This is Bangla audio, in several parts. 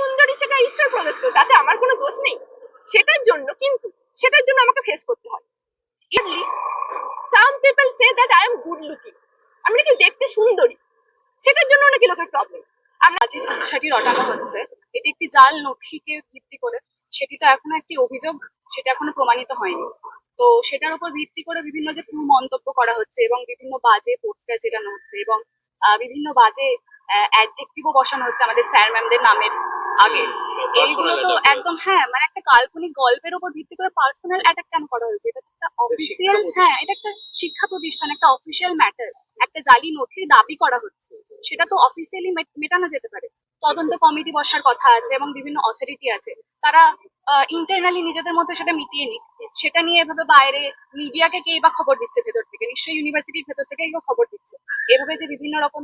সুন্দরী সেটা ঈশ্বর প্রদত্ত, তাতে আমার কোনো দোষ নেই। সেটার জন্য, কিন্তু সেটার জন্য আমাকে ফেস করতে হয়। Some people say that I am good looking আমি নাকি দেখতে সুন্দরী। সেটার জন্য নাকি লোকের প্রবলেম আমরা যে নকশাটি রটানো হচ্ছে, এটি একটি জাল নকশিকে ভিত্তি করে, সেটি তো এখনও একটি অভিযোগ, সেটা এখনও প্রমাণিত হয়নি। তো সেটার উপর ভিত্তি করে বিভিন্ন যে কু মন্তব্য করা হচ্ছে এবং বিভিন্ন বাজে পোস্টার যেটানো হচ্ছে এবং বিভিন্ন বাজে অ্যাডজেক্টিভও বসানো হচ্ছে আমাদের স্যার ম্যামদের নামের আগে। এইগুলো তো একদম হ্যাঁ মানে একটা কাল্পনিক গল্পের উপর ভিত্তি করে পার্সোনাল অ্যাটাক কেন করা হয়েছে? এটা একটা অফিসিয়াল হ্যাঁ এটা একটা শিক্ষা প্রতিষ্ঠান একটা অফিসিয়াল ম্যাটার একটা জালি নথির দাবি করা হচ্ছে। সেটা তো অফিসিয়ালি মেটানো যেতে পারে। তদন্ত কমিটি বসার কথা আছে এবং বিভিন্ন অথরিটি আছে। তারা ইন্টারনালি নিজেদের মধ্যে সেটা মিটিয়ে নিক। সেটা নিয়ে এভাবে বাইরে মিডিয়াকে কে বা খবর দিচ্ছে ভেতর থেকে? নিশ্চয়ই ইউনিভার্সিটির ভেতর থেকে কেউ খবর দিচ্ছে। এভাবে যে বিভিন্ন রকম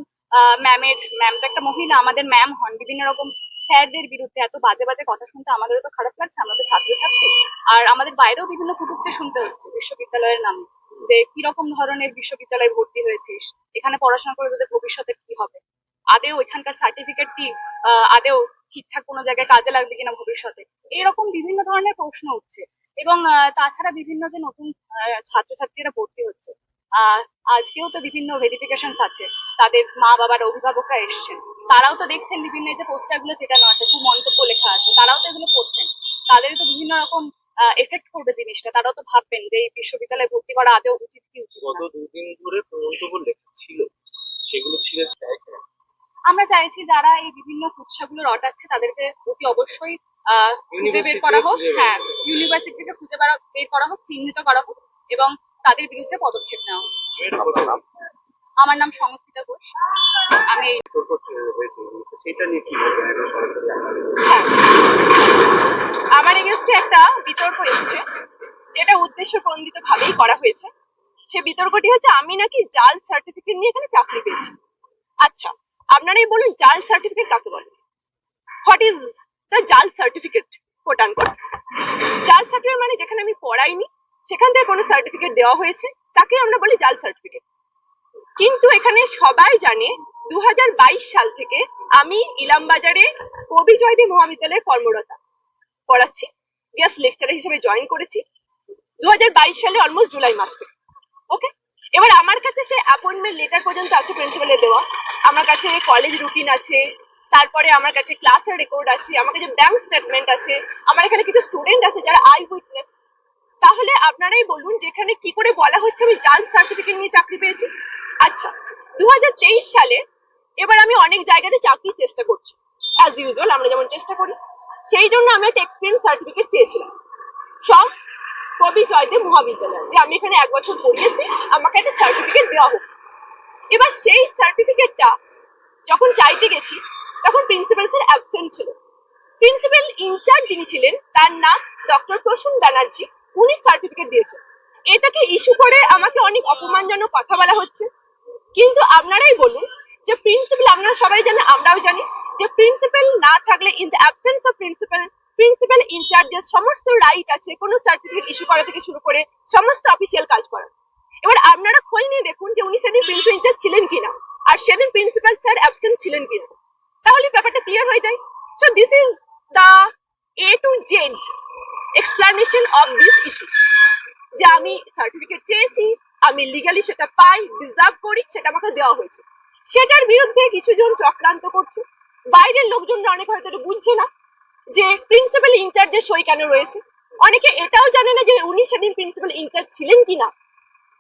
ম্যামের ম্যাম তো একটা মহিলা আমাদের ম্যাম হন বিভিন্ন রকম স্যারদের বিরুদ্ধে, এত বাজে বাজে কথা শুনতে আমাদেরও তো খারাপ লাগছে, আমরা তো ছাত্রছাত্রী। আর আমাদের বাইরেও বিভিন্ন কুটুক্তি শুনতে হচ্ছে বিশ্ববিদ্যালয়ের নামে, যে কি রকম ধরনের বিশ্ববিদ্যালয়ে ভর্তি হয়েছিস, এখানে পড়াশোনা করে তোদের ভবিষ্যতে কি হবে? আদেও এখানকার সার্টিফিকেট সার্টিফিকেটটি আদেও ঠিকঠাক কোনো জায়গায় কাজে লাগবে কিনা ভবিষ্যতে? এরকম বিভিন্ন ধরনের প্রশ্ন উঠছে। এবং তাছাড়া বিভিন্ন যে নতুন ছাত্রছাত্রীরা ভর্তি হচ্ছে আজকেও তো বিভিন্ন ভেরিফিকেশন আছে, তাদের মা বাবার অভিভাবকরা এসছেন। তারাও তো দেখছেন বিভিন্ন এই যে পোস্টারগুলো যেটানো আছে খুব মন্তব্য লেখা আছে তারাও তো এগুলো পড়ছেন তাদের তো বিভিন্ন রকম এফেক্ট করবে জিনিসটা তারাও তো ভাববেন যে এই বিশ্ববিদ্যালয়ে ভর্তি করা আদেও উচিত কি উচিত গত দুদিন ধরে মন্তব্য লেখা ছিল সেগুলো ছিলেন আমরা চাইছি যারা এই বিভিন্ন কুৎসাগুলো রটাচ্ছে তাদেরকে অতি অবশ্যই আহ, খুঁজে বের করা হোক হ্যাঁ ইউনিভার্সিটি থেকে খুঁজে বের করা হোক চিহ্নিত করা হোক এবং তাদের বিরুদ্ধে পদক্ষেপ নেওয়া হোক। আমার নাম সংস্কৃতা ঘোষ। আমি হ্যাঁ। আমার এগেনস্টে একটা বিতর্ক এসছে, যেটা উদ্দেশ্য প্রণোদিত ভাবেই করা হয়েছে। সে বিতর্কটি হচ্ছে, আমি নাকি জাল সার্টিফিকেট নিয়ে এখানে চাকরি পেয়েছি। আচ্ছা আপনারাই বলুন, জাল সার্টিফিকেট কাকে বলে? হোয়াট ইজ দ্য জাল সার্টিফিকেট কোট জাল সার্টিফিকেট মানে যেখানে আমি পড়াইনি, সেখান থেকে কোনো সার্টিফিকেট দেওয়া হয়েছে তাকে আমরা বলি জাল সার্টিফিকেট কিন্তু এখানে সবাই জানে দু হাজার বাইশ সাল থেকে আমি ইলামবাজারে কবি জয়দী মহাবিদ্যালয়ে কর্মরতা পড়াচ্ছি। গেস্ট লেকচারার হিসেবে জয়েন করেছি। দুহাজার বাইশ সালে অলমোস্ট জুলাই মাস থেকে। ওকে এবার আমার কাছে সে অ্যাপয়েন্টমেন্ট লেটার পর্যন্ত আছে প্রিন্সিপালের দেওয়া। আমার কাছে কলেজ রুটিন আছে, তারপরে আমার কাছে ক্লাসের রেকর্ড আছে, আমার কাছে ব্যাংক স্টেটমেন্ট আছে, আমার এখানে কিছু স্টুডেন্ট আছে যারা আই উইটনেস তাহলে আপনারাই বলুন, যেখানে কি করে বলা হচ্ছে আমি জাল সার্টিফিকেট নিয়ে চাকরি পেয়েছি? আচ্ছা দু হাজার তেইশ সালে এবার আমি অনেক জায়গাতে চাকরির চেষ্টা করছি। অ্যাজ ইউজুয়াল আমরা যেমন চেষ্টা করি। সেই জন্য আমি একটা এক্সপিরিয়েন্স সার্টিফিকেট চেয়েছিলাম। সব কবি মহাবিদ্যালয়, যে আমি এখানে এক বছর পড়িয়েছি, আমাকে একটা সার্টিফিকেট দেওয়া হোক। এবার সেই সার্টিফিকেটটা যখন চাইতে গেছি, তখন প্রিন্সিপাল স্যার অ্যাবসেন্ট ছিল। প্রিন্সিপাল ইনচার্জ যিনি ছিলেন, তার নাম ডক্টর প্রসূন ব্যানার্জি, উনি সার্টিফিকেট দিয়েছেন। এটাকে ইস্যু করে আমাকে অনেক অপমানজনক কথা বলা হচ্ছে। কিন্তু আপনারাই বলুন যে প্রিন্সিপাল আপনারা সবাই জানেন, আমরাও জানি যে প্রিন্সিপাল না থাকলে in the absence of principal principal ইনচার্জের সমস্ত রাইট আছে, কোনো সার্টিফিকেট ইস্যু করা থেকে শুরু করে সমস্ত অফিসিয়াল কাজ করা। এবার আপনারা খোঁজ নিয়ে দেখুন যে উনি সেদিন প্রিন্সিপাল ইনচার্জ ছিলেন কিনা, আর সেদিন প্রিন্সিপাল স্যার অ্যাবসেন্ট ছিলেন কিনা। তাহলে ব্যাপারটা ক্লিয়ার হয়ে যায়। So this is the A to Z explanation of this issue যে আমি সার্টিফিকেট চেয়েছি আমি লিগালি সেটা পাই ডিজার্ভ করি, সেটা আমাকে দেওয়া হয়েছে। সেটার বিরুদ্ধে কিছু জন চক্রান্ত করছে। বাইরের লোকজনরা অনেক হয়তো বুঝছে না যে প্রিন্সিপাল ইনচার্জের সই কেন রয়েছে। অনেকে এটাও জানে না যে উনি সেদিন প্রিন্সিপাল ইনচার্জ ছিলেন কিনা।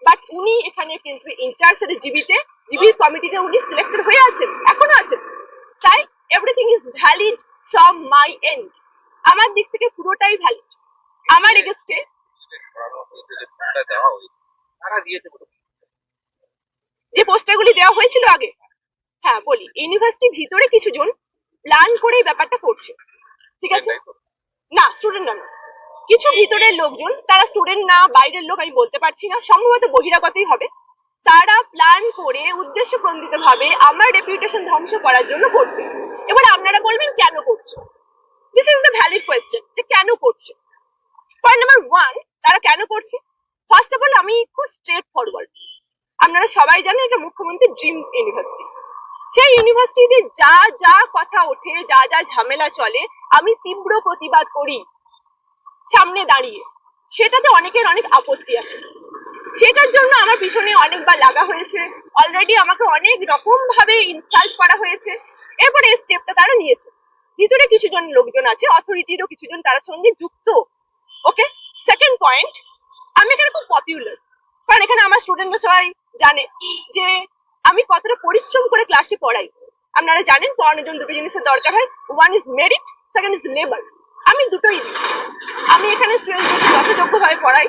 বাট উনি এখানে প্রিন্সিপাল ইনচার্জ সাথে জিবিতে জিবির কমিটিতে উনি সিলেক্টেড হয়ে আছেন, এখনও আছেন। তাই everything is valid from my end আমার দিক থেকে পুরোটাই ভ্যালিড আমার এগেস্টে তারা দিয়েছে? যে পোস্টারগুলি দেওয়া হয়েছিল আগে হ্যাঁ বলি ইউনিভার্সিটির ভিতরে কিছু জন প্ল্যান করে ব্যাপারটা করছে ঠিক আছে? না স্টুডেন্টরা না কিছু ভিতরের লোকজন তারা স্টুডেন্ট না বাইরের লোক আমি বলতে পারছি না সম্ভবত বহিরাগতই হবে তারা প্ল্যান করে উদ্দেশ্য প্রণোদিত ভাবে আমার রেপুটেশন ধ্বংস করার জন্য করছে। এবার আপনারা বলবেন কেন করছে? This is the valid question যে কেন করছে? পয়েন্ট নাম্বার ওয়ান তারা কেন করছে? ফার্স্ট অফ অল আমি খুব স্ট্রেট ফরওয়ার্ড আপনারা সবাই জানেন এটা মুখ্যমন্ত্রী ড্রিম ইউনিভার্সিটি সেই ইউনিভার্সিটিতে যা যা কথা ওঠে, যা যা ঝামেলা চলে, আমি তীব্র প্রতিবাদ করি সামনে দাঁড়িয়ে। সেটাতে অনেকের অনেক আপত্তি আছে। সেটার জন্য আমার পিছনে অনেকবার লাগা হয়েছে। অলরেডি আমাকে অনেক রকম ভাবে ইনসাল্ট করা হয়েছে। এরপরে এই স্টেপটা তারা নিয়েছে। ভিতরে কিছু জন লোকজন আছে অথরিটিরও কিছু জন তার সঙ্গে যুক্ত। ওকে সেকেন্ড পয়েন্ট আমি এখানে খুব পপুলার কারণ এখানে আমার স্টুডেন্টরা সবাই জানে যে আমি কতটা পরিশ্রম করে ক্লাসে পড়াই। আপনারা জানেন পড়ানোর জন্য দুটো জিনিসের দরকার হয়। One is merit second is labour আমি দুটোই দিই। আমি এখানে স্টুডেন্টদেরকে যথাযোগ্যভাবে পড়াই।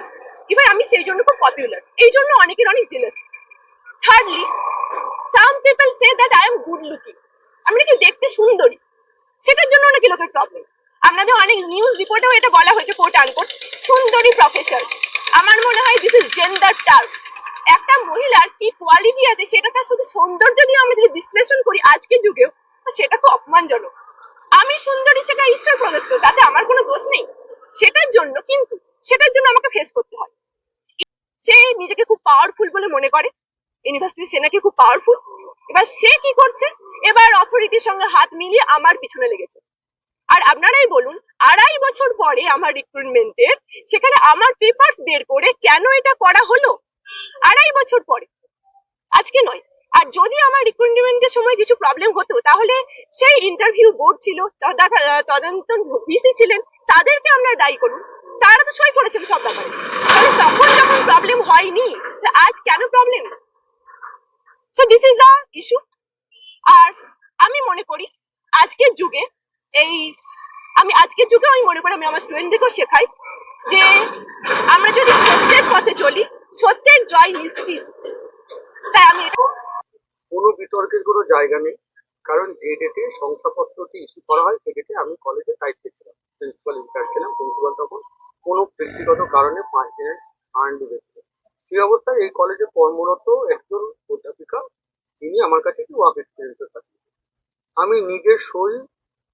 এবার আমি সেই জন্য খুব পপুলার এই জন্য অনেকের অনেক jealous thirdly some people say that I am good looking আমি নাকি দেখতে সুন্দরী? সেটার জন্য নাকি লোকের প্রবলেম আপনাদের অনেক নিউজ রিপোর্টেও এটা বলা হয়েছে কোট আনকোট সুন্দরী প্রফেশন আমার মনে হয় দিস ইজ জেন্ডার টার্ম একটা মহিলার কি কোয়ালিটি আছে সেটা তার শুধু সৌন্দর্য নিয়ে আমরা যদি বিশ্লেষণ করি আজকের যুগেও সেটা খুব অপমানজনক। আমি সুন্দরী সেটা ঈশ্বর প্রদত্ত, তাতে আমার কোনো দোষ নেই। সেটার জন্য কিন্তু, সেটার জন্য আমাকে ফেস করতে হয়। সে নিজেকে খুব পাওয়ারফুল বলে মনে করে। ইউনিভার্সিটি সে নাকি খুব পাওয়ারফুল এবার সে কি করছে? এবার অথরিটির সঙ্গে হাত মিলিয়ে আমার পিছনে লেগেছে। আর আপনারাই বলুন, আড়াই বছর পরে আমার রিক্রুটমেন্টের সেখানে আমার পেপারস বের করে কেন এটা করা হলো? আড়াই বছর পরে। আজকে নয়। আর যদি আমার রিক্রুটমেন্টের সময় কিছু প্রবলেম হতো, তাহলে সেই ইন্টারভিউ বোর্ড ছিল, তদা- তদন্ত ভিসি ছিলেন, তাদেরকে আমরা দায়ী করুন তারা তো সই করেছিল সব ব্যাপারে। তাহলে তখন যখন প্রবলেম হয়নি আজ কেন problem so this is the issue আর আমি মনে করি, আজকের যুগে এই, আমি আজকের যুগে আমি মনে করি আমি আমার স্টুডেন্টদেরকেও শেখাই যে আমরা যদি সত্যের পথে চলি, সত্যের জয় নিশ্চিত। তাই আমি কোনো বিতর্কের কোনো জায়গা নেই, কারণ যে ডেটে শংসাপত্রটি ইস্যু করা হয়, সে ডেটে আমি কলেজে দায়িত্বে ছিলাম প্রিন্সিপাল ইনচার্জ ছিলাম প্রিন্সিপাল তখন কোনো ব্যক্তিগত কারণে পাঁচ দিনের আর্ন দিয়েছিলেন সেই অবস্থায় এই কলেজে কর্মরত একজন অধ্যাপিকা, তিনি আমার কাছে একটি ওয়ার্ক এক্সপিরিয়েন্সের সার্টিফিকেট আমি নিজের সই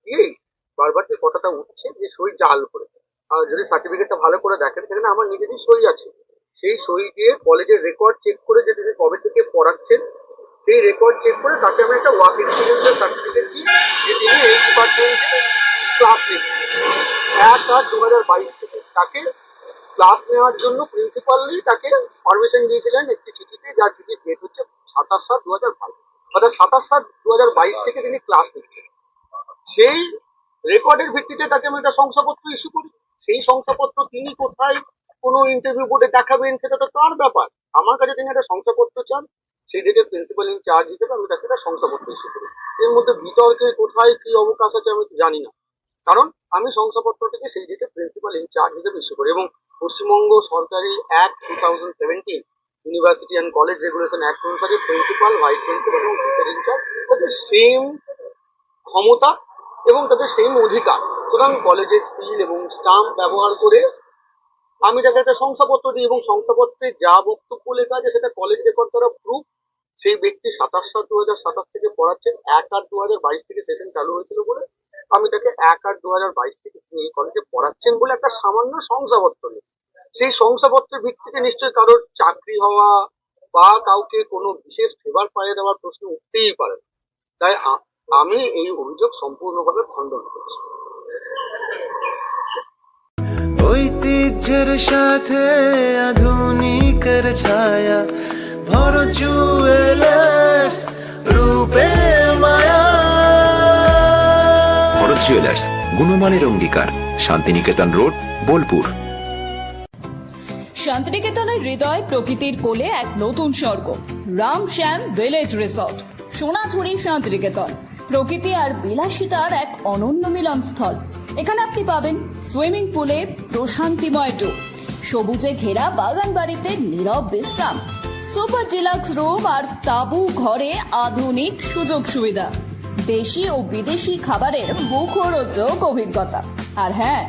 দিয়েই বারবার যে কথাটা উঠছে যে সই জাল করে। আর যদি সার্টিফিকেটটা ভালো করে দেখেন, সেখানে আমার নিজেরই সই আছে। সেই সই দিয়ে কলেজের রেকর্ড চেক করে যে তিনি কবে থেকে পড়াচ্ছেন, সেই রেকর্ড চেক করে তাকে আমি একটা ওয়ার্ক এক্সপিরিয়েন্সের সার্টিফিকেট দিই যে তিনি এই ডিপার্টমেন্টে ক্লাস নিচ্ছেন। এক আট দু হাজার বাইশ থেকে তাকে ক্লাস নেওয়ার জন্য প্রিন্সিপালই তাকে পারমিশন দিয়েছিলেন একটি চিঠিতে, যার চিঠির ডেট হচ্ছে সাতাশ সাত দু হাজার বাইশ। অর্থাৎ সাতাশ সাত দু হাজার বাইশ থেকে তিনি ক্লাস নিচ্ছেন। সেই রেকর্ডের ভিত্তিতে তাকে আমি একটা শংসাপত্র ইস্যু করি। সেই শংসাপত্র তিনি কোথায় কোনো ইন্টারভিউ বোর্ডে দেখাবেন, সেটা তো তার ব্যাপার। আমার কাছে তিনি একটা শংসাপত্র চান, সেই ডেটে প্রিন্সিপাল ইনচার্জ হিসেবে আমি তাকে একটা শংসাপত্র ইস্যু করি। এর মধ্যে বিতর্কে কোথায় কি অবকাশ আছে আমি জানি না। কারণ আমি শংসাপত্রটিকে সেই ডেটে প্রিন্সিপাল ইনচার্জ হিসেবে ইস্যু করি এবং পশ্চিমবঙ্গ সরকারি act two thousand seventeen university and college regulation act অনুসারে প্রিন্সিপাল ভাইস প্রিন্সিপাল এবং টিচার ইনচার্জ তাদের সেম ক্ষমতা এবং তাদের সেম অধিকার। সুতরাং কলেজের সিল এবং স্টাম্প ব্যবহার করে আমি তাকে একটা শংসাপত্র দিই এবং শংসাপত্রে যা বক্তব্য লেখা আছে সেটা কলেজ রেকর্ড করা প্রুফ সেই ব্যক্তি সাতাশ সাত দু হাজার সাতাশ থেকে পড়াচ্ছেন, এক আট দু হাজার বাইশ থেকে সেশন চালু হয়েছিল বলে আমি তাকে এক আট দু হাজার বাইশ থেকে তিনি এই কলেজে পড়াচ্ছেন বলে একটা সামান্য শংসাপত্র নিই সেই শংসাপত্রের ভিত্তিতে নিশ্চয়ই কারোর চাকরি হওয়া বা কাউকে কোনো বিশেষ ফেভার পাইয়ে দেওয়ার প্রশ্ন উঠতেই পারে তাই আমি এই অভিযোগ সম্পূর্ণভাবে খণ্ডন করছি। ঐতিহ্যের সাথে আধুনিকের ছায়া ভর জুয়েলার্স রূপে মায়া। ভরত জুয়েলার্স গুণমানের অঙ্গীকার শান্তিনিকেতন রোড বোলপুর। শান্তিনিকেতনের হৃদয় প্রকৃতির কোলে এক নতুন স্বর্গ রাম শ্যাম ভিলেজ রিসর্ট সোনাঝুরি শান্তিনিকেতন। প্রকৃতি আর বিলাসিতার এক অনন্য মিলনস্থল। এখানে আপনি পাবেন সুইমিং পুলে প্রশান্তিময় টু সবুজে ঘেরা বাগান বাড়িতে নীরব বিশ্রাম, সুপার ডিলাক্স রুম আর তাবু ঘরে আধুনিক সুযোগ সুবিধা, দেশি ও বিদেশি খাবারের মুখরোচক অভিজ্ঞতা। আর হ্যাঁ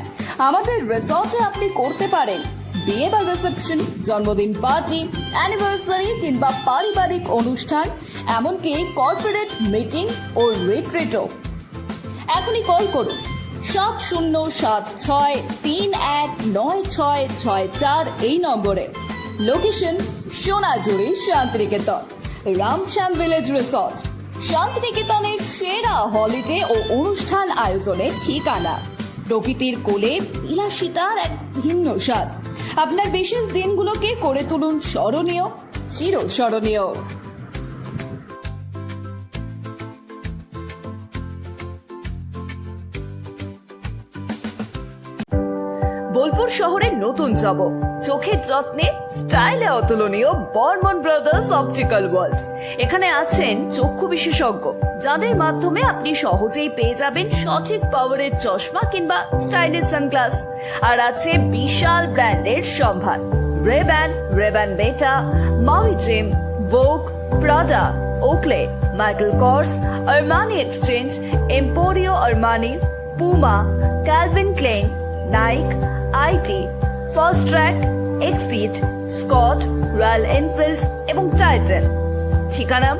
আমাদের রিসর্টে আপনি করতে পারেন বিয়ে বা রিসেপশন জন্মদিন পার্টি অ্যানিভার্সারি কিংবা পারিবারিক অনুষ্ঠান, এমনকি কর্পোরেট মিটিং ও রিট্রিটও এখনই কল করুন। সাত শূন্য সাত ছয় তিন এক নয় ছয় ছয় চার এই নম্বরে। Location Sonajhuri Santiniketan, Ramshyam village resort শান্তিনিকেতনের সেরা হলিডে ও অনুষ্ঠান আয়োজনের ঠিকানা। প্রকৃতির কোলে বিলাসিতার এক ভিন্ন স্বাদ। আপনার বিশেষ দিনগুলোকে করে তুলুন স্মরণীয়, চির স্মরণীয়। বোলপুর শহরের নতুন জব, চোখের যত্নে স্টাইলে অতুলনীয় বর্মন ব্রাদার্স অপটিক্যাল ওয়ার্ল্ড। এখানে আছেন চক্ষু বিশেষজ্ঞ, যাদের মাধ্যমে আপনি সহজেই পেয়ে যাবেন সঠিক পাওয়ারের চশমা কিংবা স্টাইলিশ সানগ্লাস আর আছে বিশাল ব্র্যান্ডের সম্ভার Ray-Ban Ray-Ban Beta Maui Jim Vogue Prada Oakley Michael Kors Armani Exchange Emporio Armani Puma Calvin Klein Nike IT Fastrack exit Scott Royal Enfield এবং টাইটেন ঠিকানা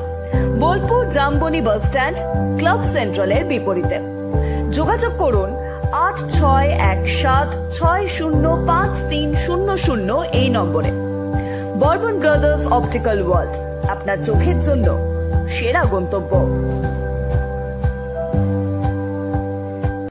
Bolpur Jambuni bus stand, club সেন্ট্রালের বিপরীতে। যোগাযোগ করুন আট ছয় এক সাত ছয় শূন্য পাঁচ তিন শূন্য শূন্য এই নম্বরে। বর্মন ব্রাদার্স অপটিক্যাল ওয়ার্ল্ড, আপনার চোখের জন্য সেরা গন্তব্য।